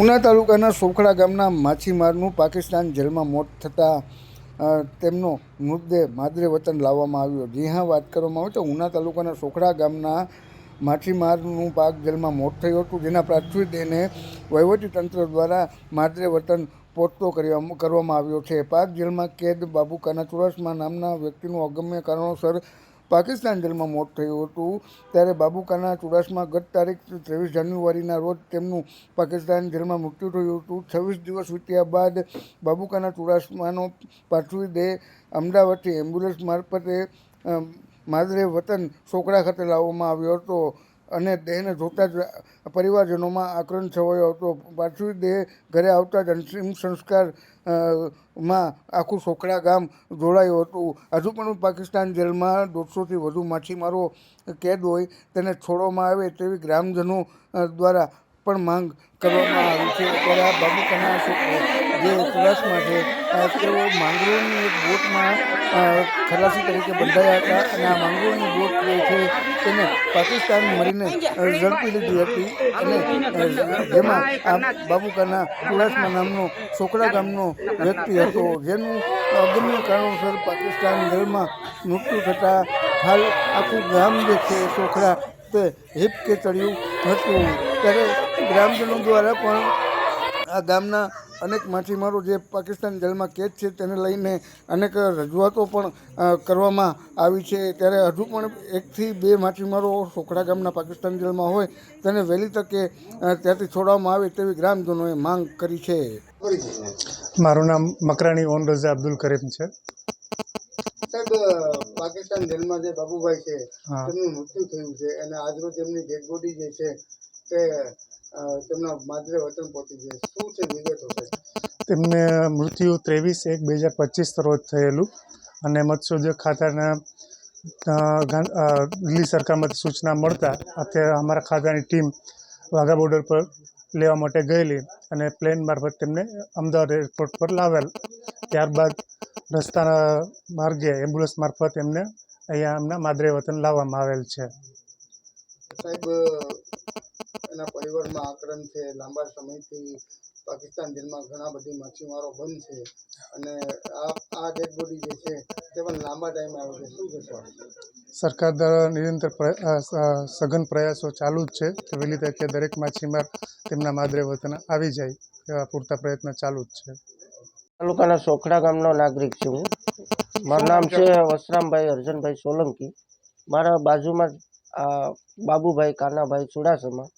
ઉના તાલુકાના સોખડા ગામના માછીમારનું પાકિસ્તાન જેલમાં મોત થતાં તેમનો મૃતદેહ માદરે વતન લાવવામાં આવ્યો. જી હા, વાત કરવામાં આવે તો ઉના તાલુકાના સોખડા ગામના માછીમારનું પાક જેલમાં મોત થયું હતું. જેના પ્રાથમિક દેહને વહીવટીતંત્ર દ્વારા માદરે વતન પહોંચતો કરવા કરવામાં આવ્યો છે. પાક જેલમાં કેદ બાબુકાના ચુડાસમા નામના વ્યક્તિનું અગમ્ય કારણોસર પાકિસ્તાન જેલમાં મોત થયું હતું. ત્યારે બાબુકાના ચુડાસમા ગત તારીખ ત્રેવીસ જાન્યુઆરીના રોજ તેમનું પાકિસ્તાન જેલમાં મૃત્યુ થયું હતું. છવ્વીસ દિવસ વીત્યા બાદ બાબુકાના ચુડાસમાનો પાર્થિવ દેહ અમદાવાદથી એમ્બ્યુલન્સ મારફતે માદરે વતન સોકડા ખાતે લાવવામાં આવ્યો હતો. અને દેહને જોતા જ પરિવારજનોમાં આક્રંદ છવાયો હતો. પાર્થિવ દેહ ઘરે આવતા જ અંતિમ સંસ્કારમાં આખું સોખડા ગામ જોડાયું હતું. હજુ પણ પાકિસ્તાન જેલમાં દોઢસોથી વધુ માછીમારો, કેદ હોય તેને છોડવામાં આવે તેવી ગ્રામજનો દ્વારા પણ માંગ કરવામાં આવી છે. ત્યારે આ બાબુકાના જે પ્રવાસમાં છે તેઓ માંગરોળની એક બોટમાં ખલાસી તરીકે બંધાયા હતા અને આ માંગરોળની બોટ જે છે, તેને પાકિસ્તાન મરીને ઝડપી લીધી હતી અને જેમાં આ બાબુકાના ચુડાસમા નામનો સોકડા ગામનો વ્યક્તિ હતો, જેનું અગમ્ય કારણોસર પાકિસ્તાન જેલમાં મૃત્યુ થતાં હાલ આખું ગામ જે છે સોખડા તે હિપકે ચડ્યું હતું. ત્યારે ગ્રામજનો દ્વારા પણ આ ગામના અનેક માછીમારો જે પાકિસ્તાન જેલમાં કેદ છે તેને લઈને અનેક રજૂઆતો પણ કરવામાં આવી છે. ત્યારે હજુ પણ એકથી બે માછીમારો સોખડા ગામના પાકિસ્તાન જેલમાં હોય તેને વહેલી તકે ત્યાંથી છોડવામાં આવે તેવી ગ્રામજનોએ માંગ કરી છે. મારું નામ મકરાણી ઓન રઝા અબ્દુલ કરીમ છે. સાહેબ પાકિસ્તાન જેલમાં જે બાબુભાઈ છે તેમનું મૃત્યુ થયું છે અને આજરોજ એમની ડેડ બોડી જે છે તે તેમના માદરે વતન પહોંચી ગયા. શું છે વિગતો છે? તેમને મૃત્યુ ત્રેવીસ એક બે હજાર પચીસ રોજ થયેલું અને મત્સ્યોદ્યોગ ખાતાના દિલ્હી સરકારમાંથી સૂચના મળતા અત્યારે અમારા ખાતાની ટીમ વાઘા બોર્ડર પર લેવા માટે ગયેલી અને પ્લેન મારફત તેમને અમદાવાદ એરપોર્ટ પર લાવેલ. ત્યારબાદ રસ્તાના માર્ગે એમ્બ્યુલન્સ મારફત એમને અહીંયા એમના માદરે વતન લાવવામાં આવેલ છે. સાહેબ એના પરિવારમાં આક્રમ છે લાંબા સમયથી પાકિસ્તાન જેલમાં ઘણા બધી માછીમારો બંધ છે અને આ આ ડેડ બોડી જે છે તે પણ લાંબા ટાઈમ આવે છે. શું કહેશો સરકાર દ્વારા નિરંતર સઘન પ્રયાસો ચાલુ જ છે કે વહેલી તકે દરેક માછીમાર તેમના માદરે વતન આવી જાય એવા પૂરતા પ્રયત્ન ચાલુ જ છે. તાલુકાના સોખડા ગામનો નાગરિક છું હું. મારું નામ છે વસરામભાઈ અર્જનભાઈ સોલંકી. મારા બાજુમાં આ બાબુભાઈ કાનાભાઈ ચુડાસમા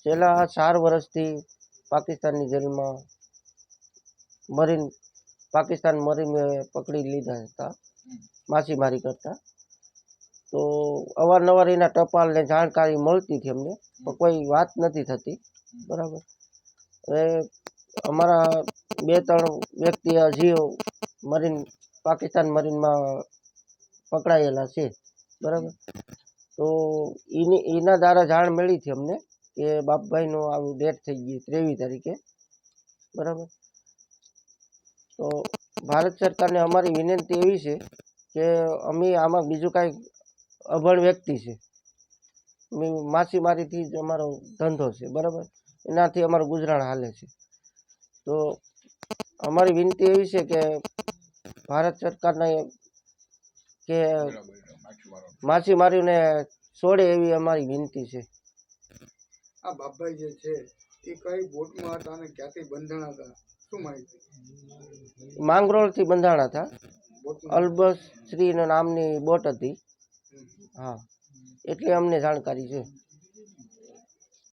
છેલ્લા ચાર વર્ષથી પાકિસ્તાનની જેલમાં મરીન, પાકિસ્તાન મરીને પકડી લીધા હતા, માછીમારી કરતા. તો અવારનવાર એના ટપાલને જાણકારી મળતી હતી અમને પણ કોઈ વાત નથી થતી. બરાબર. હવે અમારા બે, ત્રણ વ્યક્તિ હજી મરીન, પાકિસ્તાન મરીનમાં પકડાયેલા છે. બરાબર. તો એની, એના દ્વારા જાણ મળી હતી અમને. કે બાપભાઈનું આવું ડેટ થઈ ગઈ ત્રેવીસ તારીખે બરાબર? તો ભારત સરકારને અમારી વિનંતી એવી છે કે અમે આમાં બીજું કાંઈ અભણ વ્યક્તિ છે. અમે માછીમારીથી જ અમારો ધંધો છે બરાબર? એનાથી અમારું ગુજરાન હાલે છે. તો અમારી વિનંતી એવી છે કે ભારત સરકારને કે માછીમારીને છોડે એવી અમારી વિનંતી છે. આ બાપભાઈ જે છે એ કઈ બોટમાં હતા અને ક્યાંથી બંધાણા હતા? શું માહિતી? માંગરોળથી બંધાણા હતા. અલબસ શ્રી નામની બોટ હતી. હા. એટલે અમને જાણકારી છે.